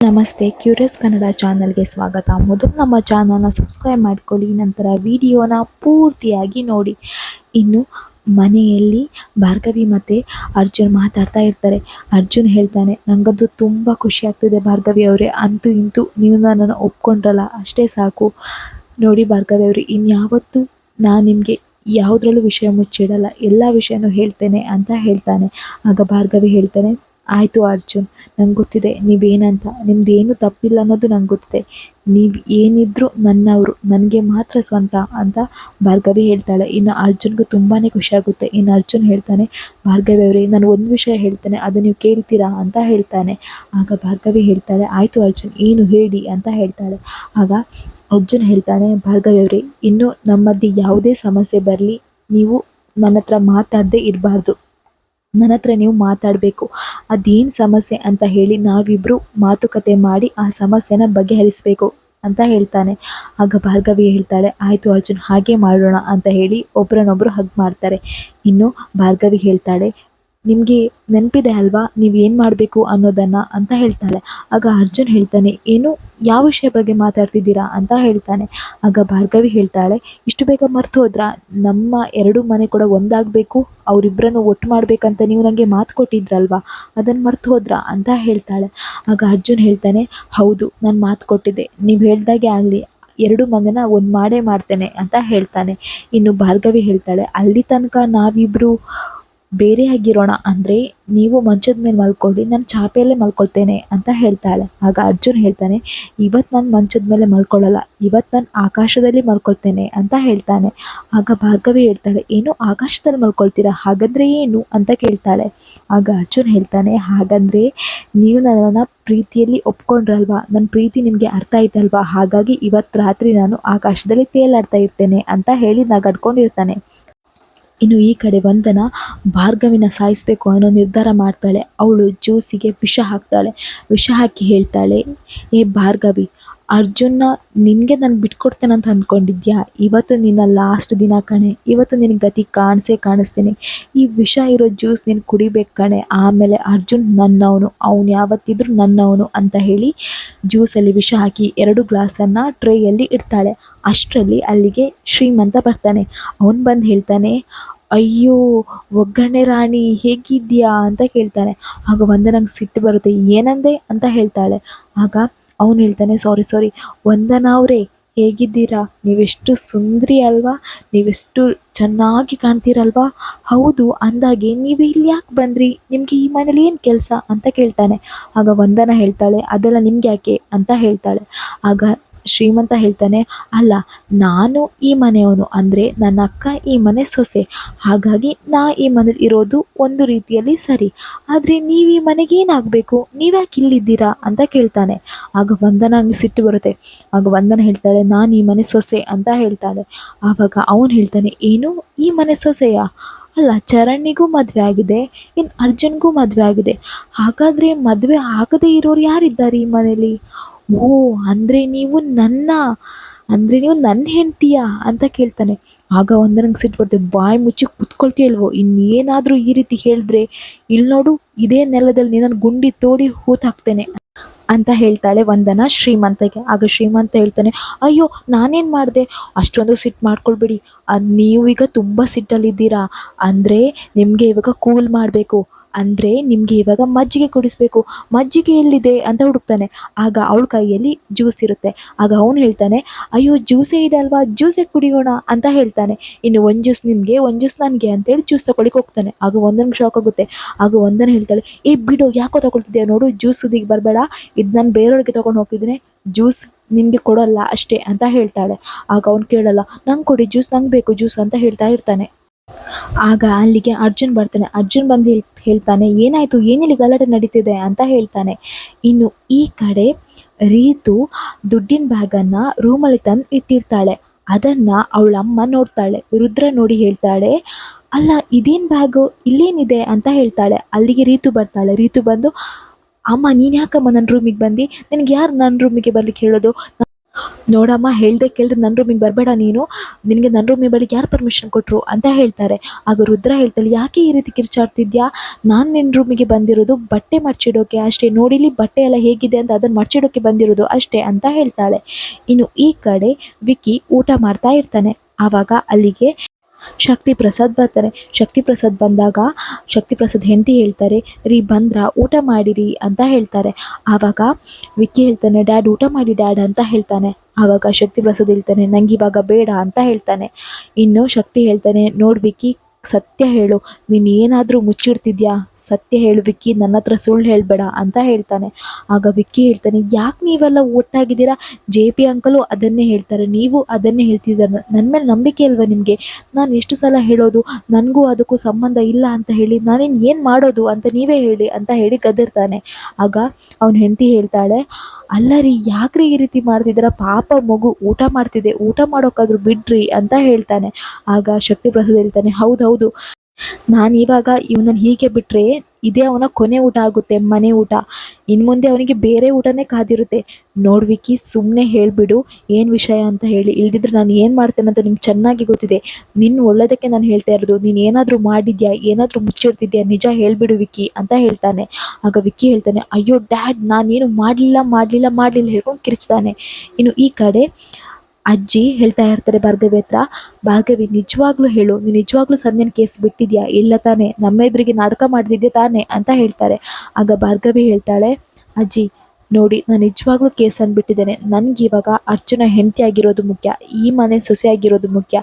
ನಮಸ್ತೆ, ಕ್ಯೂರಿಯಸ್ ಕನ್ನಡ ಚಾನಲ್ಗೆ ಸ್ವಾಗತ. ಮೊದಲು ನಮ್ಮ ಚಾನಲ್ನ ಸಬ್ಸ್ಕ್ರೈಬ್ ಮಾಡ್ಕೊಳ್ಳಿ, ನಂತರ ವಿಡಿಯೋನ ಪೂರ್ತಿಯಾಗಿ ನೋಡಿ. ಇನ್ನು ಮನೆಯಲ್ಲಿ ಭಾರ್ಗವಿ ಮತ್ತು ಅರ್ಜುನ್ ಮಾತಾಡ್ತಾ ಇರ್ತಾರೆ. ಅರ್ಜುನ್ ಹೇಳ್ತಾನೆ ನನಗಂತೂ ತುಂಬ ಖುಷಿ ಆಗ್ತಿದೆ ಭಾರ್ಗವಿ ಅವರೇ. ಅಂತೂ ಇಂತೂ ನೀವು ನನ್ನನ್ನು ಒಪ್ಕೊಂಡ್ರಲ್ಲ, ಅಷ್ಟೇ ಸಾಕು. ನೋಡಿ ಭಾರ್ಗವಿ ಅವರೇ, ಇನ್ಯಾವತ್ತೂ ನಾನು ನಿಮಗೆ ಯಾವುದ್ರಲ್ಲೂ ವಿಷಯ ಮುಚ್ಚಿಡಲ್ಲ, ಎಲ್ಲ ವಿಷಯನೂ ಹೇಳ್ತೇನೆ ಅಂತ ಹೇಳ್ತಾನೆ. ಆಗ ಭಾರ್ಗವಿ ಹೇಳ್ತಾನೆ ಆಯಿತು ಅರ್ಜುನ್, ನಂಗೆ ಗೊತ್ತಿದೆ. ನೀವೇನಂತ. ನಿಮ್ದು ಏನು ತಪ್ಪಿಲ್ಲ ಅನ್ನೋದು ನಂಗೆ ಗೊತ್ತಿದೆ. ನೀವು ಏನಿದ್ರು ನನ್ನವರು, ನನಗೆ ಮಾತ್ರ ಸ್ವಂತ ಅಂತ ಭಾರ್ಗವಿ ಹೇಳ್ತಾಳೆ. ಇನ್ನು ಅರ್ಜುನ್ಗೂ ತುಂಬಾ ಖುಷಿಯಾಗುತ್ತೆ ಇನ್ನು ಅರ್ಜುನ್ ಹೇಳ್ತಾನೆ, ಭಾರ್ಗವಿ ಅವರೇ, ನಾನು ಒಂದು ವಿಷಯ ಹೇಳ್ತೇನೆ. ಅದು ನೀವು ಕೇಳ್ತೀರಾ? ಅಂತ ಹೇಳ್ತಾನೆ. ಆಗ ಭಾರ್ಗವಿ ಹೇಳ್ತಾಳೆ, ಆಯಿತು ಅರ್ಜುನ್, ಏನು ಹೇಳಿ? ಅಂತ ಹೇಳ್ತಾಳೆ. ಆಗ ಅರ್ಜುನ್ ಹೇಳ್ತಾನೆ, ಭಾರ್ಗವಿ ಅವರೇ, ಇನ್ನು ನಮ್ಮಲ್ಲಿ ಯಾವುದೇ ಸಮಸ್ಯೆ ಬರಲಿ, ನೀವು ನನ್ನ ಹತ್ರ ಮಾತಾಡದೆ ಇರಬಾರ್ದು. ನನ್ನ ಹತ್ರ ನೀವು ಮಾತಾಡಬೇಕು. ಅದೇನು ಸಮಸ್ಯೆ ಅಂತ ಹೇಳಿ ನಾವಿಬ್ಬರು ಮಾತುಕತೆ ಮಾಡಿ ಆ ಸಮಸ್ಯೆನ ಬಗೆಹರಿಸಬೇಕು ಅಂತ ಹೇಳ್ತಾನೆ. ಆಗ ಭಾರ್ಗವಿ ಹೇಳ್ತಾಳೆ, ಆಯಿತು ಅರ್ಜುನ್, ಹಾಗೆ ಮಾಡೋಣ ಅಂತ ಹೇಳಿ ಒಬ್ರನ್ನೊಬ್ರು ಹಗ್ ಮಾಡ್ತಾರೆ. ಇನ್ನು ಭಾರ್ಗವಿ ಹೇಳ್ತಾಳೆ ನಿಮಗೆ ನೆನಪಿದೆ ಅಲ್ವಾ? ನೀವು ಏನು ಮಾಡಬೇಕು ಅನ್ನೋದನ್ನು ಅಂತ ಹೇಳ್ತಾಳೆ. ಆಗ ಅರ್ಜುನ್ ಹೇಳ್ತಾನೆ, ಏನು? ಯಾವ ವಿಷಯ ಬಗ್ಗೆ ಮಾತಾಡ್ತಿದ್ದೀರಾ? ಅಂತ ಹೇಳ್ತಾನೆ. ಆಗ ಭಾರ್ಗವಿ ಹೇಳ್ತಾಳೆ, ಇಷ್ಟು ಬೇಗ ಮರ್ತು ಹೋದ್ರಾ? ನಮ್ಮ ಎರಡು ಮನೆ ಕೂಡ ಒಂದಾಗಬೇಕು. ಅವರಿಬ್ಬರನ್ನು ಒಟ್ಟು ಮಾಡಬೇಕಂತ ನೀವು ನನಗೆ ಮಾತು ಕೊಟ್ಟಿದ್ರಲ್ವಾ? ಅದನ್ನು ಮರ್ತು ಹೋದ್ರಾ? ಅಂತ ಹೇಳ್ತಾಳೆ. ಆಗ ಅರ್ಜುನ್ ಹೇಳ್ತಾನೆ, ಹೌದು, ನಾನು ಮಾತು ಕೊಟ್ಟಿದ್ದೆ. ನೀವು ಹೇಳ್ದಾಗೆ ಆಗಲಿ. ಎರಡು ಮನೆನ ಒಂದು ಮಾಡೇ ಮಾಡ್ತೇನೆ ಅಂತ ಹೇಳ್ತಾನೆ. ಇನ್ನು ಭಾರ್ಗವಿ ಹೇಳ್ತಾಳೆ, ಅಲ್ಲಿ ತನಕ ನಾವಿಬ್ಬರು ಬೇರೆ ಆಗಿರೋಣ ಅಂದರೆ ನೀವು ಮಂಚದ ಮೇಲೆ ಮಲ್ಕೊಳ್ಳಿ, ನಾನು ಚಾಪೆಯಲ್ಲೇ ಮಲ್ಕೊಳ್ತೇನೆ ಅಂತ ಹೇಳ್ತಾಳೆ. ಆಗ ಅರ್ಜುನ್ ಹೇಳ್ತಾನೆ ಇವತ್ತು ನಾನು ಮಂಚದ ಮೇಲೆ ಮಲ್ಕೊಳ್ಳಲ್ಲ ಇವತ್ತು ನಾನು ಆಕಾಶದಲ್ಲಿ ಮಲ್ಕೊಳ್ತೇನೆ ಅಂತ ಹೇಳ್ತಾನೆ. ಆಗ ಭಾರ್ಗವಿ ಹೇಳ್ತಾಳೆ, ಏನು ಆಕಾಶದಲ್ಲಿ ಮಲ್ಕೊಳ್ತೀರಾ? ಹಾಗಂದ್ರೆ ಏನು? ಅಂತ ಕೇಳ್ತಾಳೆ. ಆಗ ಅರ್ಜುನ್ ಹೇಳ್ತಾನೆ, ಹಾಗಂದ್ರೆ ನೀವು ನನ್ನನ್ನು ಪ್ರೀತಿಯಲ್ಲಿ ಒಪ್ಕೊಂಡ್ರಲ್ವಾ? ನನ್ನ ಪ್ರೀತಿ ನಿಮಗೆ ಅರ್ಥ ಆಯ್ತಲ್ವಾ? ಹಾಗಾಗಿ ಇವತ್ತು ರಾತ್ರಿ ನಾನು ಆಕಾಶದಲ್ಲಿ ತೇಲಾಡ್ತಾ ಇರ್ತೇನೆ ಅಂತ ಹೇಳಿ ನಗಾಡ್ಕೊಂಡಿರ್ತಾನೆ. ಇನ್ನು ಈ ಕಡೆ ವಂದನ ಭಾರ್ಗವಿನ ಸಾಯಿಸಬೇಕು ಅನ್ನೋ ನಿರ್ಧಾರ ಮಾಡ್ತಾಳೆ. ಅವಳು ಜ್ಯೂಸಿಗೆ ವಿಷ ಹಾಕ್ತಾಳೆ. ವಿಷ ಹಾಕಿ ಹೇಳ್ತಾಳೆ, ಏ ಭಾರ್ಗವಿ ಅರ್ಜುನ್ನ, ನಿನಗೆ ನಾನು ಬಿಟ್ಕೊಡ್ತೇನೆ ಅಂತ ಅಂದ್ಕೊಂಡಿದ್ಯಾ? ಇವತ್ತು ನಿನ್ನ ಲಾಸ್ಟ್ ದಿನ ಕಣೆ. ಇವತ್ತು ನಿನಗೆ ಗತಿ ಕಾಣಿಸೇ ಕಾಣಿಸ್ತೀನಿ. ಈ ವಿಷ ಇರೋ ಜ್ಯೂಸ್ ನೀನು ಕುಡಿಬೇಕು ಕಣೆ. ಆಮೇಲೆ ಅರ್ಜುನ್ ನನ್ನವನು, ಅವನು ಯಾವತ್ತಿದ್ರು ನನ್ನವನು ಅಂತ ಹೇಳಿ ಜ್ಯೂಸಲ್ಲಿ ವಿಷ ಹಾಕಿ ಎರಡು ಗ್ಲಾಸನ್ನು ಟ್ರೇಯಲ್ಲಿ ಇಡ್ತಾಳೆ. ಅಷ್ಟರಲ್ಲಿ ಅಲ್ಲಿಗೆ ಶ್ರೀಮಂತ ಬರ್ತಾನೆ. ಅವನು ಬಂದು ಹೇಳ್ತಾನೆ, ಅಯ್ಯೋ, ಒಗ್ಗರಣೆ ರಾಣಿ ಹೇಗಿದ್ಯಾ? ಅಂತ ಕೇಳ್ತಾನೆ. ಆಗ ವಂದನಂಗೆ ಸಿಟ್ಟು ಬರುತ್ತೆ. ಏನಂದೆ? ಅಂತ ಹೇಳ್ತಾಳೆ. ಆಗ ಅವನು ಹೇಳ್ತಾನೆ ಸಾರಿ ಸಾರಿ ವಂದನಾ ಅವರೇ ಹೇಗಿದ್ದೀರಾ? ನೀವೆಷ್ಟು ಸುಂದರಿ ಅಲ್ವಾ? ನೀವೆಷ್ಟು ಚೆನ್ನಾಗಿ ಕಾಣ್ತೀರಲ್ವಾ? ಹೌದು, ಅಂದಾಗೆ ನೀವು ಇಲ್ಲಿ ಯಾಕೆ ಬಂದ್ರಿ? ನಿಮಗೆ ಈ ಮನೇಲಿ ಏನು ಕೆಲಸ? ಅಂತ ಕೇಳ್ತಾನೆ. ಆಗ ವಂದನ ಹೇಳ್ತಾಳೆ, ಅದೆಲ್ಲ ನಿಮ್ಗೆ ಯಾಕೆ? ಅಂತ ಹೇಳ್ತಾಳೆ. ಆಗ ಶ್ರೀಮಂತ ಹೇಳ್ತಾನೆ, ಅಲ್ಲ, ನಾನು ಈ ಮನೆಯವನು ಅಂದರೆ ನನ್ನ ಅಕ್ಕ ಈ ಮನೆ ಸೊಸೆ. ಹಾಗಾಗಿ ನಾ ಈ ಮನೇಲಿ ಇರೋದು ಒಂದು ರೀತಿಯಲ್ಲಿ ಸರಿ. ಆದರೆ ನೀವು ಈ ಮನೆಗೇನಾಗಬೇಕು ನೀವ್ಯಾಕೆ ಇಲ್ಲಿದ್ದೀರಾ? ಅಂತ ಕೇಳ್ತಾನೆ. ಆಗ ವಂದನ ಹಂಗೆ ಸಿಟ್ಟು ಬರುತ್ತೆ. ಆಗ ವಂದನ ಹೇಳ್ತಾಳೆ, ನಾನು ಈ ಮನೆ ಸೊಸೆ ಅಂತ ಹೇಳ್ತಾಳೆ. ಆವಾಗ ಅವನು ಹೇಳ್ತಾನೆ, ಏನು? ಈ ಮನೆ ಸೊಸೆಯಾ? ಅಲ್ಲ, ಚರಣ್ನಿಗೂ ಮದುವೆ ಆಗಿದೆ. ಇನ್ನು ಅರ್ಜುನ್ಗೂ ಮದುವೆ ಆಗಿದೆ. ಹಾಗಾದರೆ ಮದುವೆ ಆಗದೇ ಇರೋರು ಯಾರಿದ್ದಾರೆ ಈ ಮನೇಲಿ? ಓ, ಅಂದರೆ ನೀವು ನನ್ನ, ಅಂದರೆ ನೀವು ನನ್ನ ಹೆಂಡ್ತಿಯಾ ಅಂತ ಕೇಳ್ತಾನೆ. ಆಗ ಒಂದು ನಂಗೆ ಸಿಟ್ಟು ಬರ್ತದೆ ಬಾಯಿ ಮುಚ್ಚಿ ಕುತ್ಕೊಳ್ತೀಯಲ್ವೋ ಇನ್ನೇನಾದರೂ ಈ ರೀತಿ ಹೇಳಿದ್ರೆ ಇಲ್ಲಿ ನೋಡು, ಇದೇ ನೆಲದಲ್ಲಿ ನಿನ್ನನ್ನು ಗುಂಡಿ ತೋಡಿ ಹೂತಾಕ್ತೇನೆ ಅಂತ ಹೇಳ್ತಾಳೆ ವಂದನ ಶ್ರೀಮಂತಗೆ. ಆಗ ಶ್ರೀಮಂತ ಹೇಳ್ತಾನೆ, ಅಯ್ಯೋ, ನಾನೇನು ಮಾಡಿದೆ? ಅಷ್ಟೊಂದು ಸಿಟ್ಟು ಮಾಡ್ಕೊಳ್ಬೇಡಿ. ನೀವು ಈಗ ತುಂಬ ಸಿಟ್ಟಲ್ಲಿದ್ದೀರಾ. ಅಂದರೆ ನಿಮಗೆ ಇವಾಗ ಕೂಲ್ ಮಾಡಬೇಕು. ಅಂದರೆ ನಿಮಗೆ ಇವಾಗ ಮಜ್ಜಿಗೆ ಕುಡಿಸ್ಬೇಕು. ಮಜ್ಜಿಗೆ ಎಲ್ಲಿದೆ ಅಂತ ಹುಡುಕ್ತಾನೆ. ಆಗ ಅವಳ ಕೈಯಲ್ಲಿ ಜ್ಯೂಸ್ ಇರುತ್ತೆ. ಆಗ ಅವನು ಹೇಳ್ತಾನೆ, ಅಯ್ಯೋ ಜ್ಯೂಸೇ ಇದೆ ಅಲ್ವಾ? ಜ್ಯೂಸೇ ಕುಡಿಯೋಣ? ಅಂತ ಹೇಳ್ತಾನೆ. ಇನ್ನು ಒಂದು ಜ್ಯೂಸ್ ನಿಮಗೆ, ಒಂದು ಜ್ಯೂಸ್ ನನಗೆ ಅಂತೇಳಿ ಜ್ಯೂಸ್ ತಗೊಳ್ಳಿಕ್ಕೆ ಹೋಗ್ತಾನೆ. ಆಗ ಒಂದನ್ಗೆ ಶಾಕ್ ಆಗುತ್ತೆ. ಆಗ ಒಂದನ್ನು ಹೇಳ್ತಾಳೆ, ಏ, ಬಿಡು, ಯಾಕೋ ತಗೊಳ್ತಿದ್ದೆ ನೋಡು? ಜ್ಯೂಸ್ ಸುದಿಗೆ ಬರಬೇಡ. ಇದು ನಾನು ಬೇರೆಯವ್ರಿಗೆ ತೊಗೊಂಡು ಹೋಗ್ತಿದ್ದೀನಿ. ಜ್ಯೂಸ್ ನಿಮಗೆ ಕೊಡೋಲ್ಲ ಅಷ್ಟೇ, ಅಂತ ಹೇಳ್ತಾಳೆ. ಆಗ ಅವ್ನು ಕೇಳಲ್ಲ, ನಂಗೆ ಕೊಡಿ ಜ್ಯೂಸ್ ನಂಗೆ ಬೇಕು ಜ್ಯೂಸ್ ಅಂತ ಹೇಳ್ತಾ ಇರ್ತಾನೆ. ಆಗ ಅಲ್ಲಿಗೆ ಅರ್ಜುನ್ ಬರ್ತಾನೆ. ಅರ್ಜುನ್ ಬಂದು ಹೇಳ್, ಹೇಳ್ತಾನೆ, ಏನಾಯಿತು? ಏನಿಲ್ಲಿ ಗಲಾಟೆ ನಡೀತಿದೆ? ಅಂತ ಹೇಳ್ತಾನೆ. ಇನ್ನು ಈ ಕಡೆ ರೀತು ದುಡ್ಡಿನ ಬ್ಯಾಗನ್ನು ರೂಮಲ್ಲಿ ತಂದು ಇಟ್ಟಿರ್ತಾಳೆ. ಅದನ್ನು ಅವಳ ಅಮ್ಮ ನೋಡ್ತಾಳೆ. ರುದ್ರ ನೋಡಿ ಹೇಳ್ತಾಳೆ, ಅಲ್ಲ, ಇದೇನು ಬ್ಯಾಗು ಇಲ್ಲೇನಿದೆ? ಅಂತ ಹೇಳ್ತಾಳೆ. ಅಲ್ಲಿಗೆ ರೀತು ಬರ್ತಾಳೆ. ರೀತು ಬಂದು, ಅಮ್ಮ, ನೀನು ಯಾಕಮ್ಮ ನನ್ನ ರೂಮಿಗೆ ಬಂದು? ನಿನಗೆ ಯಾರು ನನ್ನ ರೂಮಿಗೆ ಬರ್ಲಿಕ್ಕೆ ಹೇಳೋದು? ನೋಡಮ್ಮ, ಹೇಳ್ದೆ ಕೇಳಿದ್ರೆ ನನ್ನ ರೂಮಿಗೆ ಬರಬೇಡ ನೀನು. ನಿನಗೆ ನನ್ನ ರೂಮಿಗೆ ಬಳಿಗೆ ಯಾರು ಪರ್ಮಿಷನ್ ಕೊಟ್ಟರು ಅಂತ ಹೇಳ್ತಾರೆ. ಆಗ ರುದ್ರ ಹೇಳ್ತಾಳೆ ಯಾಕೆ ಈ ರೀತಿ ಕಿರ್ಚಾಡ್ತಿದ್ಯಾ? ನಾನು ನಿನ್ನ ರೂಮಿಗೆ ಬಂದಿರೋದು ಬಟ್ಟೆ ಮಡ್ಚಿಡೋಕೆ ಅಷ್ಟೇ. ನೋಡಿಲಿ ಬಟ್ಟೆ ಎಲ್ಲ ಹೇಗಿದೆ ಅಂತ ಅದನ್ನು ಮಡ್ಚಿಡೋಕೆ ಬಂದಿರೋದು ಅಷ್ಟೇ ಅಂತ ಹೇಳ್ತಾಳೆ. ಇನ್ನು ಈ ಕಡೆ ವಿಕ್ಕಿ ಊಟ ಮಾಡ್ತಾ ಇರ್ತಾನೆ. ಆವಾಗ ಅಲ್ಲಿಗೆ ಶಕ್ತಿ ಪ್ರಸಾದ್ ಬರ್ತಾರೆ. ಶಕ್ತಿ ಪ್ರಸಾದ್ ಬಂದಾಗ, ಶಕ್ತಿ ಪ್ರಸಾದ್ ಹೆಂಡತಿ ಹೇಳ್ತಾರೆ, ರೀ ಬಂದ್ರ ಊಟ ಮಾಡಿರಿ ಅಂತ ಹೇಳ್ತಾರೆ. ಆವಾಗ ವಿಕ್ಕಿ ಹೇಳ್ತಾನೆ, ಡ್ಯಾಡ್, ಊಟ ಮಾಡಿ ಡ್ಯಾಡ್ ಅಂತ ಹೇಳ್ತಾನೆ. ಆವಾಗ ಶಕ್ತಿ ಪ್ರಸಾದ್ ಹೇಳ್ತಾನೆ ನಂಗೆ ಇವಾಗ ಬೇಡ ಅಂತ ಹೇಳ್ತಾನೆ. ಇನ್ನು ಶಕ್ತಿ ಹೇಳ್ತಾನೆ, ನೋಡ್ ವಿಕ್ಕಿ ಸತ್ಯ ಹೇಳು. ನೀನು ಏನಾದರೂ ಮುಚ್ಚಿಡ್ತಿದ್ಯಾ? ಸತ್ಯ ಹೇಳು, ವಿಕ್ಕಿ, ನನ್ನ ಹತ್ರ ಸುಳ್ಳು ಹೇಳಬೇಡ ಅಂತ ಹೇಳ್ತಾನೆ. ಆಗ ವಿಕ್ಕಿ ಹೇಳ್ತಾನೆ, ಯಾಕೆ ನೀವೆಲ್ಲ ಒಟ್ಟಾಗಿದ್ದೀರಾ ಜೆ ಪಿ ಅಂಕಲು ಅದನ್ನೇ ಹೇಳ್ತಾರೆ, ನೀವು ಅದನ್ನೇ ಹೇಳ್ತಿದ್ದಾರೆ? ನನ್ನ ಮೇಲೆ ನಂಬಿಕೆ ಅಲ್ವಾ ನಿಮಗೆ? ನಾನು ಎಷ್ಟು ಸಲ ಹೇಳೋದು, ನನಗೂ ಅದಕ್ಕೂ ಸಂಬಂಧ ಇಲ್ಲ ಅಂತ ಹೇಳಿ, ನಾನೇನು ಏನು ಮಾಡೋದು ಅಂತ ನೀವೇ ಹೇಳಿ ಅಂತ ಹೇಳಿ ಗದರ್ತಾನೆ. ಆಗ ಅವನ ಹೆಂಡತಿ ಹೇಳ್ತಾಳೆ, ಅಲ್ಲ ರೀ, ಯಾಕ್ರಿ ಈ ರೀತಿ ಮಾಡ್ತಿದ್ದೀರಾ? ಪಾಪ ಮಗು ಊಟ ಮಾಡ್ತಿದೆ, ಊಟ ಮಾಡೋಕ್ಕಾದ್ರೂ ಬಿಡ್ರಿ ಅಂತ ಹೇಳ್ತಾನೆ. ಆಗ ಶಕ್ತಿ ಪ್ರಸಾದ್ ಹೇಳ್ತಾನೆ, ಹೌದು ಹೌದು ನಾನು ನಾನಿವಾಗ ಇವನನ್ನು ಹೀಗೆ ಬಿಟ್ಟರೆ ಇದೇ ಅವನ ಕೊನೆ ಊಟ ಆಗುತ್ತೆ, ಮನೆ ಊಟ. ಇನ್ನು ಮುಂದೆ ಅವನಿಗೆ ಬೇರೆ ಊಟನೇ ಕಾದಿರುತ್ತೆ. ನೋಡ್ವಿಕಿ ಸುಮ್ಮನೆ ಹೇಳಿಬಿಡು, ಏನು ವಿಷಯ ಅಂತ ಹೇಳಿ. ಇಲ್ದಿದ್ರೆ ನಾನು ಏನು ಮಾಡ್ತೇನೆ ಅಂತ ನಿಮ್ಗೆ ಚೆನ್ನಾಗಿ ಗೊತ್ತಿದೆ. ನಿನ್ನ ಒಳ್ಳೇದಕ್ಕೆ ನಾನು ಹೇಳ್ತಾ ಇರೋದು, ನೀನು ಏನಾದರೂ ಮಾಡಿದ್ಯಾ, ಏನಾದರೂ ಮುಚ್ಚಿರ್ತಿದ್ಯಾ ನಿಜ ಹೇಳಿಬಿಡು ವಿಕ್ಕಿ ಅಂತ ಹೇಳ್ತಾನೆ. ಆಗ ವಿಕ್ಕಿ ಹೇಳ್ತಾನೆ, ಅಯ್ಯೋ, ಡ್ಯಾಡ್, ನಾನೇನು ಮಾಡಲಿಲ್ಲ ಮಾಡಲಿಲ್ಲ ಮಾಡಲಿಲ್ಲ, ಹೇಳ್ಕೊಂಡು ಕಿರ್ಚ್ತಾನೆ. ಇನ್ನು ಈ ಕಡೆ ಅಜ್ಜಿ ಹೇಳ್ತಾ ಇರ್ತಾರೆ, ಭಾರ್ಗವಿ ಹತ್ರ, ಭಾರ್ಗವಿ ನಿಜವಾಗ್ಲೂ ಹೇಳು, ನೀನು ನಿಜವಾಗ್ಲೂ ಸಂಧ್ಯನ ಕೇಸ್ ಬಿಟ್ಟಿದ್ಯಾ? ಇಲ್ಲ ತಾನೇ, ನಮ್ಮ ಎದುರಿಗೆ ನಾಟಕ ಮಾಡ್ತಿದ್ದೆ ತಾನೇ, ಅಂತ ಹೇಳ್ತಾರೆ. ಆಗ ಭಾರ್ಗವಿ ಹೇಳ್ತಾಳೆ, ಅಜ್ಜಿ ನೋಡಿ, ನಾನು ನಿಜವಾಗ್ಲೂ ಕೇಸ್ ಬಿಟ್ಟಿದ್ದೇನೆ. ನನಗೆ ಇವಾಗ ಅರ್ಚನ ಹೆಂಡತಿ ಆಗಿರೋದು ಮುಖ್ಯ, ಈ ಮನೆ ಸೊಸೆಯಾಗಿರೋದು ಮುಖ್ಯ,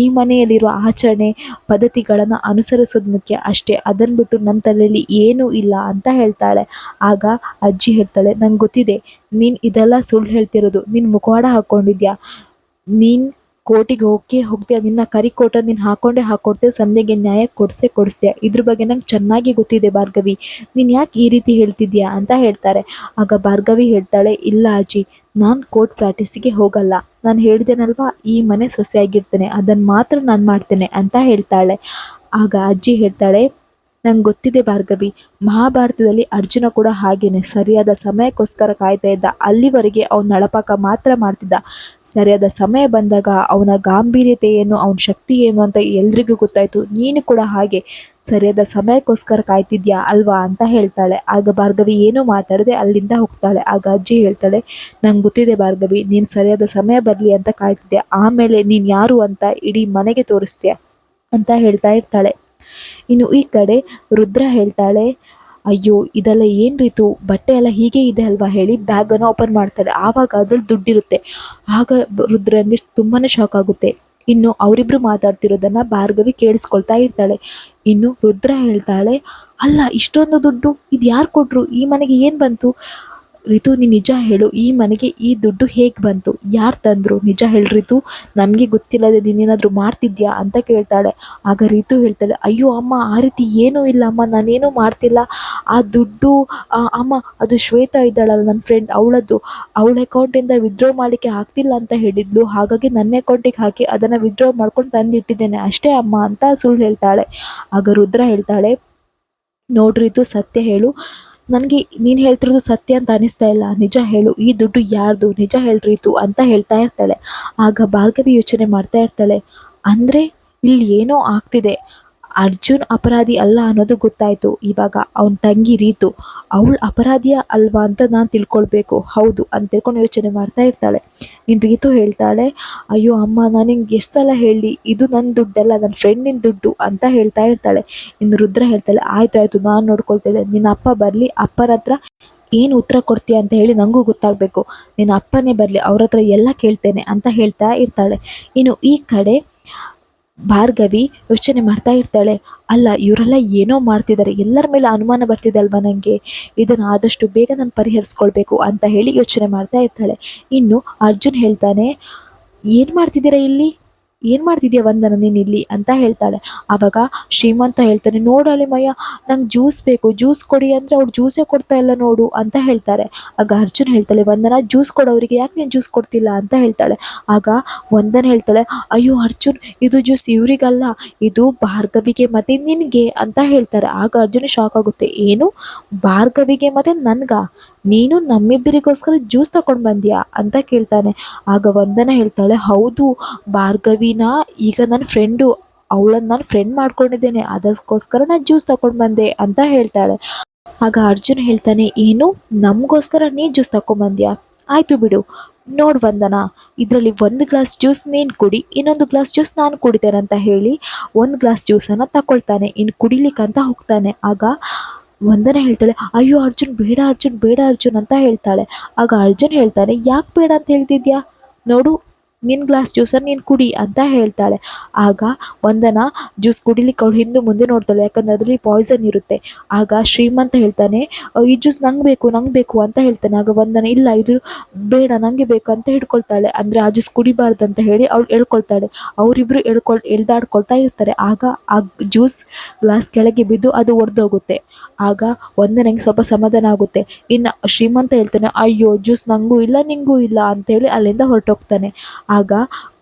ಈ ಮನೆಯಲ್ಲಿರೋ ಆಚರಣೆ ಪದ್ಧತಿಗಳನ್ನು ಅನುಸರಿಸೋದು ಮುಖ್ಯ ಅಷ್ಟೇ. ಅದನ್ನು ಬಿಟ್ಟು ನನ್ನ ತಲೆಯಲ್ಲಿ ಏನೂ ಇಲ್ಲ ಅಂತ ಹೇಳ್ತಾಳೆ. ಆಗ ಅಜ್ಜಿ ಹೇಳ್ತಾಳೆ, ನಂಗೆ ಗೊತ್ತಿದೆ, ನೀನು ಇದೆಲ್ಲ ಸುಳ್ಳು ಹೇಳ್ತಿರೋದು, ನೀನು ಮುಖವಾಡ ಹಾಕ್ಕೊಂಡಿದ್ಯಾ ನೀನು ಕೋರ್ಟಿಗೆ ಹೋಗಿ, ಹೋಗ್ತೀಯ? ನಿನ್ನ ಕರಿ ಕೋಟ ನೀನು ಹಾಕೊಂಡೇ, ಹಾಕೊಡ್ತೀಯ? ಸಂಧೆಗೆ ನ್ಯಾಯ ಕೊಡಿಸೇ, ಕೊಡಿಸ್ತೀಯ? ಇದ್ರ ಬಗ್ಗೆ ನಂಗೆ ಚೆನ್ನಾಗಿ ಗೊತ್ತಿದೆ ಭಾರ್ಗವಿ. ನೀನು ಯಾಕೆ ಈ ರೀತಿ ಹೇಳ್ತಿದ್ಯಾ ಅಂತ ಹೇಳ್ತಾರೆ. ಆಗ ಭಾರ್ಗವಿ ಹೇಳ್ತಾಳೆ, ಇಲ್ಲ ಅಜ್ಜಿ, ನಾನು ಕೋರ್ಟ್ ಪ್ರಾಕ್ಟೀಸಿಗೆ ಹೋಗಲ್ಲ. ನಾನು ಹೇಳಿದೆನಲ್ವಾ? ಈ ಮನೆ ಸೊಸೆಯಾಗಿರ್ತೇನೆ. ಅದನ್ನು ಮಾತ್ರ ನಾನು ಮಾಡ್ತೇನೆ ಅಂತ ಹೇಳ್ತಾಳೆ. ಆಗ ಅಜ್ಜಿ ಹೇಳ್ತಾಳೆ ನಂಗೆ ಗೊತ್ತಿದೆ ಭಾರ್ಗವಿ. ಮಹಾಭಾರತದಲ್ಲಿ ಅರ್ಜುನ ಕೂಡ ಹಾಗೇನೆ. ಸರಿಯಾದ ಸಮಯಕ್ಕೋಸ್ಕರ ಕಾಯ್ತಾ ಇದ್ದ. ಅಲ್ಲಿವರೆಗೆ ಅವನ ನಳಪಾಕ ಮಾತ್ರ ಮಾಡ್ತಿದ್ದ. ಸರಿಯಾದ ಸಮಯ ಬಂದಾಗ ಅವನ ಗಾಂಭೀರ್ಯತೆ ಏನು ಅವನ ಶಕ್ತಿ ಏನು ಅಂತ ಎಲ್ರಿಗೂ ಗೊತ್ತಾಯ್ತು. ನೀನು ಕೂಡ ಹಾಗೆ ಸರಿಯಾದ ಸಮಯಕ್ಕೋಸ್ಕರ ಕಾಯ್ತಿದ್ಯಾ ಅಲ್ವಾ ಅಂತ ಹೇಳ್ತಾಳೆ. ಆಗ ಭಾರ್ಗವಿ ಏನು ಮಾತಾಡದೆ ಅಲ್ಲಿಂದ ಹೋಗ್ತಾಳೆ. ಆಗ ಅಜ್ಜಿ ಹೇಳ್ತಾಳೆ ನಂಗೆ ಗೊತ್ತಿದೆ ಭಾರ್ಗವಿ, ನೀನು ಸರಿಯಾದ ಸಮಯ ಬರಲಿ ಅಂತ ಕಾಯ್ತಿದ್ದೆ ಆಮೇಲೆ ನೀನು ಯಾರು ಅಂತ ಇಡೀ ಮನೆಗೆ ತೋರಿಸ್ತೀಯ? ಅಂತ ಹೇಳ್ತಾ ಇರ್ತಾಳೆ. ಇನ್ನು ಈ ಕಡೆ ರುದ್ರ ಹೇಳ್ತಾಳೆ, ಅಯ್ಯೋ, ಇದೆಲ್ಲ ಏನು ರೀತು? ಬಟ್ಟೆ ಎಲ್ಲ ಹೀಗೆ ಇದೆ ಅಲ್ವಾ? ಹೇಳಿ ಬ್ಯಾಗನ್ನು ಓಪನ್ ಮಾಡ್ತಾಳೆ. ಆವಾಗ ಅದ್ರಲ್ಲಿ ದುಡ್ಡಿರುತ್ತೆ. ಆಗ ರುದ್ರನಿಗೆ ತುಂಬಾ ಶಾಕ್ ಆಗುತ್ತೆ. ಇನ್ನು ಅವರಿಬ್ರು ಮಾತಾಡ್ತಿರೋದನ್ನು ಭಾರ್ಗವಿ ಕೇಳಿಸ್ಕೊಳ್ತಾ ಇರ್ತಾಳೆ. ಇನ್ನು ರುದ್ರ ಹೇಳ್ತಾಳೆ, ಅಲ್ಲ, ಇಷ್ಟೊಂದು ದುಡ್ಡು ಇದು ಯಾರು ಕೊಟ್ಟರು ಈ ಮನೆಗೆ ಏನು ಬಂತು? ರಿತು ನೀ ನಿಜ ಹೇಳು, ಈ ಮನೆಗೆ ಈ ದುಡ್ಡು ಹೇಗೆ ಬಂತು? ಯಾರು ತಂದರು? ನಿಜ ಹೇಳಿ ರಿತು, ನಮಗೆ ಗೊತ್ತಿಲ್ಲದೆ ನೀನೇನಾದರೂ ಮಾಡ್ತಿದ್ಯಾ ಅಂತ ಕೇಳ್ತಾಳೆ. ಆಗ ರಿತು ಹೇಳ್ತಾಳೆ, ಅಯ್ಯೋ ಅಮ್ಮ, ಆ ರೀತಿ ಏನೂ ಇಲ್ಲ ಅಮ್ಮ, ನಾನೇನೂ ಮಾಡ್ತಿಲ್ಲ. ಆ ದುಡ್ಡು ಅಮ್ಮ, ಅದು ಶ್ವೇತಾ ಇದ್ದಾಳಲ್ಲ ನನ್ನ ಫ್ರೆಂಡ್ ಅವಳದ್ದು. ಅವಳ ಅಕೌಂಟಿಂದ ವಿತ್ಡ್ರಾ ಮಾಡಲಿಕ್ಕೆ ಆಗ್ತಿಲ್ಲ ಅಂತ ಹೇಳಿದ್ಲು. ಹಾಗಾಗಿ ನನ್ನ ಅಕೌಂಟಿಗೆ ಹಾಕಿ ಅದನ್ನು ವಿತ್ಡ್ರಾ ಮಾಡ್ಕೊಂಡು ತಂದಿಟ್ಟಿದ್ದೇನೆ. ಅಷ್ಟೇ ಅಮ್ಮ ಅಂತ ಸುಳ್ಳು ಹೇಳ್ತಾಳೆ. ಆಗ ರುದ್ರ ಹೇಳ್ತಾಳೆ ನೋಡ್ರಿತು ಸತ್ಯ ಹೇಳು. ನನಗೆ ನೀನು ಹೇಳ್ತಿರೋದು ಸತ್ಯ ಅಂತ ಅನಿಸ್ತಾ ಇಲ್ಲ. ನಿಜ ಹೇಳು, ಈ ದುಡ್ಡು ಯಾರ್ದು? ನಿಜ ಹೇಳ್ರೀತು ಅಂತ ಹೇಳ್ತಾ ಇರ್ತಾಳೆ. ಆಗ ಭಾರ್ಗವಿ ಯೋಚನೆ ಮಾಡ್ತಾ ಇರ್ತಾಳೆ. ಅಂದರೆ ಇಲ್ಲಿ ಏನೋ ಆಗ್ತಿದೆ. ಅರ್ಜುನ್ ಅಪರಾಧಿ ಅಲ್ಲ ಅನ್ನೋದು ಗೊತ್ತಾಯಿತು. ಇವಾಗ ಅವನ ತಂಗಿ ರೀತು. ಅವಳು ಅಪರಾಧಿಯ ಅಲ್ವಾ ಅಂತ ನಾನು ತಿಳ್ಕೊಳ್ಬೇಕು. ಹೌದು, ಅಂತ ತಿಳ್ಕೊಂಡು ಯೋಚನೆ ಮಾಡ್ತಾ ಇರ್ತಾಳೆ. ಇನ್ನು ರೀತು ಹೇಳ್ತಾಳೆ, ಅಯ್ಯೋ ಅಮ್ಮ, ನಾನು ನಿಂಗೆ ಎಷ್ಟು ಸಲ ಹೇಳಿ, ಇದು ನನ್ನ ದುಡ್ಡಲ್ಲ ನನ್ನ ಫ್ರೆಂಡಿನ ದುಡ್ಡು ಅಂತ ಹೇಳ್ತಾ ಇರ್ತಾಳೆ. ಇನ್ನು ರುದ್ರ ಹೇಳ್ತಾಳೆ, ಆಯ್ತು ಆಯ್ತು, ನಾನು ನೋಡ್ಕೊಳ್ತೇನೆ. ನಿನ್ನ ಅಪ್ಪ ಬರಲಿ, ಅಪ್ಪರ ಹತ್ರ ಏನು ಉತ್ತರ ಕೊಡ್ತೀಯ ಅಂತ ಹೇಳಿ ನನಗೂ ಗೊತ್ತಾಗಬೇಕು. ನಿನ್ನ ಅಪ್ಪನೇ ಬರಲಿ, ಅವ್ರ ಹತ್ರ ಎಲ್ಲ ಕೇಳ್ತೇನೆ ಅಂತ ಹೇಳ್ತಾ ಇರ್ತಾಳೆ. ಇನ್ನು ಈ ಕಡೆ ಭಾರ್ಗವಿ ಯೋಚನೆ ಮಾಡ್ತಾ ಇರ್ತಾಳೆ. ಅಲ್ಲ, ಇವರೆಲ್ಲ ಏನೋ ಮಾಡ್ತಿದ್ದಾರೆ ಎಲ್ಲರ ಮೇಲೆ ಅನುಮಾನ ಬರ್ತಿದೆ ಅಲ್ವಾ ನನಗೆ ಇದನ್ನು ಆದಷ್ಟು ಬೇಗ ನಾನು ಪರಿಹರಿಸ್ಕೊಳ್ಬೇಕು ಅಂತ ಹೇಳಿ ಯೋಚನೆ ಮಾಡ್ತಾ ಇರ್ತಾಳೆ. ಇನ್ನು ಅರ್ಜುನ್ ಹೇಳ್ತಾನೆ, ಏನು ಮಾಡ್ತಿದ್ದೀರಾ ಇಲ್ಲಿ? ಏನು ಮಾಡ್ತಿದ್ಯಾ ವಂದನ? ನೀನು ಇಲ್ಲಿ ಅಂತ ಹೇಳ್ತಾಳೆ. ಅವಾಗ ಶ್ರೀಮಂತ ಹೇಳ್ತಾನೆ ನೋಡಲಿ ಮಯ್ಯ ನಂಗೆ ಜ್ಯೂಸ್ ಬೇಕು. ಜ್ಯೂಸ್ ಕೊಡಿ ಅಂದರೆ ಅವ್ರು ಜ್ಯೂಸೇ ಕೊಡ್ತಾ ಇಲ್ಲ ನೋಡು, ಅಂತ ಹೇಳ್ತಾರೆ. ಆಗ ಅರ್ಜುನ್ ಹೇಳ್ತಾಳೆ ವಂದನ ಜ್ಯೂಸ್ ಕೊಡೋರಿಗೆ ಯಾಕೆ ನೀನು ಜ್ಯೂಸ್ ಕೊಡ್ತಿಲ್ಲ? ಅಂತ ಹೇಳ್ತಾಳೆ. ಆಗ ವಂದನ ಹೇಳ್ತಾಳೆ, ಅಯ್ಯೋ ಅರ್ಜುನ್, ಇದು ಜ್ಯೂಸ್ ಇವರಿಗಲ್ಲ. ಇದು ಭಾರ್ಗವಿಗೆ ಮತ್ತೆ ನಿನಗೆ, ಅಂತ ಹೇಳ್ತಾರೆ. ಆಗ ಅರ್ಜುನ್ ಶಾಕ್ ಆಗುತ್ತೆ, ಏನು? ಭಾರ್ಗವಿಗೆ ಮತ್ತೆ ನನ್ಗ? ನೀನು ನಮ್ಮಿಬ್ಬರಿಗೋಸ್ಕರ ಜ್ಯೂಸ್ ತಗೊಂಡು ಬಂದ್ಯಾ ಅಂತ ಕೇಳ್ತಾನೆ. ಆಗ ವಂದನ ಹೇಳ್ತಾಳೆ, ಹೌದು ಭಾರ್ಗವಿನ, ಈಗ ನನ್ನ ಫ್ರೆಂಡು ಅವಳನ್ನು ನಾನು ಫ್ರೆಂಡ್ ಮಾಡ್ಕೊಂಡಿದ್ದೇನೆ, ಅದಕ್ಕೋಸ್ಕರ ನಾನು ಜ್ಯೂಸ್ ತಗೊಂಡು ಬಂದೆ ಅಂತ ಹೇಳ್ತಾಳೆ. ಆಗ ಅರ್ಜುನ್ ಹೇಳ್ತಾನೆ, ಏನು? ನಮಗೋಸ್ಕರ ನೀ ಜ್ಯೂಸ್ ತಗೊಂಡ್ಬಂದ್ಯಾ ಆಯಿತು ಬಿಡು, ನೋಡು ವಂದನ, ಇದರಲ್ಲಿ ಒಂದು ಗ್ಲಾಸ್ ಜ್ಯೂಸ್ ನೀನು ಕುಡಿ, ಇನ್ನೊಂದು ಗ್ಲಾಸ್ ಜ್ಯೂಸ್ ನಾನು ಕುಡಿತೇನೆ ಅಂತ ಹೇಳಿ, ಒಂದು ಗ್ಲಾಸ್ ಜ್ಯೂಸನ್ನು ತಗೊಳ್ತಾನೆ ಇನ್ನು ಕುಡಿಲಿಕ್ಕಂತ ಹೋಗ್ತಾನೆ. ಆಗ ವಂದನ ಹೇಳ್ತಾಳೆ, ಅಯ್ಯೋ ಅರ್ಜುನ್, ಬೇಡ ಅರ್ಜುನ್ ಬೇಡ ಅರ್ಜುನ್ ಅಂತ ಹೇಳ್ತಾಳೆ. ಆಗ ಅರ್ಜುನ್ ಹೇಳ್ತಾನೆ, ಯಾಕೆ ಬೇಡ ಅಂತ ಹೇಳ್ತಿದ್ಯಾ? ನೋಡು ನಿನ್ನ ಗ್ಲಾಸ್ ಜ್ಯೂಸನ್ನು ನೀನು ಕುಡಿ ಅಂತ ಹೇಳ್ತಾಳೆ. ಆಗ ವಂದನ ಜ್ಯೂಸ್ ಕುಡಿಲಿಕ್ಕೆ ಅವಳು ಹಿಂದೆ ಮುಂದೆ ನೋಡ್ತಾಳೆ, ಯಾಕಂದ್ರೆ ಅದರಲ್ಲಿ ಪಾಯ್ಸನ್ ಇರುತ್ತೆ. ಆಗ ಶ್ರೀಮಂತ ಹೇಳ್ತಾನೆ ಈ ಜ್ಯೂಸ್ ನಂಗೆ ಬೇಕು ನಂಗೆ ಬೇಕು ಅಂತ ಹೇಳ್ತಾನೆ. ಆಗ ವಂದನ, ಇಲ್ಲ, ಇದು ಬೇಡ, ನಂಗೆ ಬೇಕು ಅಂತ ಹಿಡ್ಕೊಳ್ತಾಳೆ. ಅಂದರೆ ಆ ಜ್ಯೂಸ್ ಕುಡಿಬಾರ್ದು ಅಂತ ಹೇಳಿ ಅವಳು ಹೇಳ್ಕೊಳ್ತಾಳೆ. ಅವರಿಬ್ಬರು ಎಳ್ಕೊಳ್ ಎಳ್ದಾಡ್ಕೊಳ್ತಾ ಇರ್ತಾರೆ. ಆಗ ಆ ಜ್ಯೂಸ್ ಗ್ಲಾಸ್ ಕೆಳಗೆ ಬಿದ್ದು ಅದು ಒಡೆದೋಗುತ್ತೆ. ಆಗ ವಂದನೆಗೆ ಸ್ವಲ್ಪ ಸಮಾಧಾನ ಆಗುತ್ತೆ ಇನ್ನು ಶ್ರೀಮಂತ ಹೇಳ್ತಾನೆ, ಅಯ್ಯೋ, ಜ್ಯೂಸ್ ನಂಗೂ ಇಲ್ಲ, ನಿಂಗೂ ಇಲ್ಲ ಅಂಥೇಳಿ ಅಲ್ಲಿಂದ ಹೊರಟೋಗ್ತಾನೆ. ಆಗ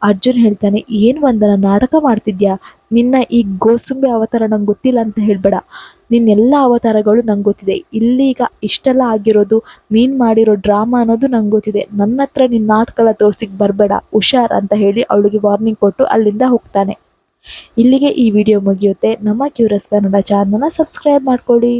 ಅರ್ಜುನ್ ಹೇಳ್ತಾನೆ, ಏನು ವಂದನ, ನಾಟಕ ಮಾಡ್ತಿದ್ಯಾ? ನಿನ್ನ ಈ ಗೋಸುಂಬೆ ಅವತಾರ ನಂಗೆ ಗೊತ್ತಿಲ್ಲ ಅಂತ ಹೇಳ್ಬೇಡ. ನಿನ್ನೆಲ್ಲ ಅವತಾರಗಳು ನಂಗೆ ಗೊತ್ತಿದೆ. ಇಲ್ಲೀಗ ಇಷ್ಟೆಲ್ಲ ಆಗಿರೋದು, ನೀನು ಮಾಡಿರೋ ಡ್ರಾಮಾ ಅನ್ನೋದು ನಂಗೆ ಗೊತ್ತಿದೆ. ನನ್ನ ಹತ್ರ ನಿನ್ನ ನಾಟಕ ತೋರ್ಸಿಕ್ ಬರಬೇಡ, ಹುಷಾರ್ ಅಂತ ಹೇಳಿ ಅವಳಿಗೆ ವಾರ್ನಿಂಗ್ ಕೊಟ್ಟು ಅಲ್ಲಿಂದ ಹೋಗ್ತಾನೆ. ಇಲ್ಲಿಗೆ ಈ ವಿಡಿಯೋ ಮುಗಿಯುತ್ತೆ. ನಮ್ಮ ಕ್ಯೂರಸ್ ಕನ್ನಡ ಚಾನಲ್ನ ಸಬ್ಸ್ಕ್ರೈಬ್ ಮಾಡ್ಕೊಳ್ಳಿ.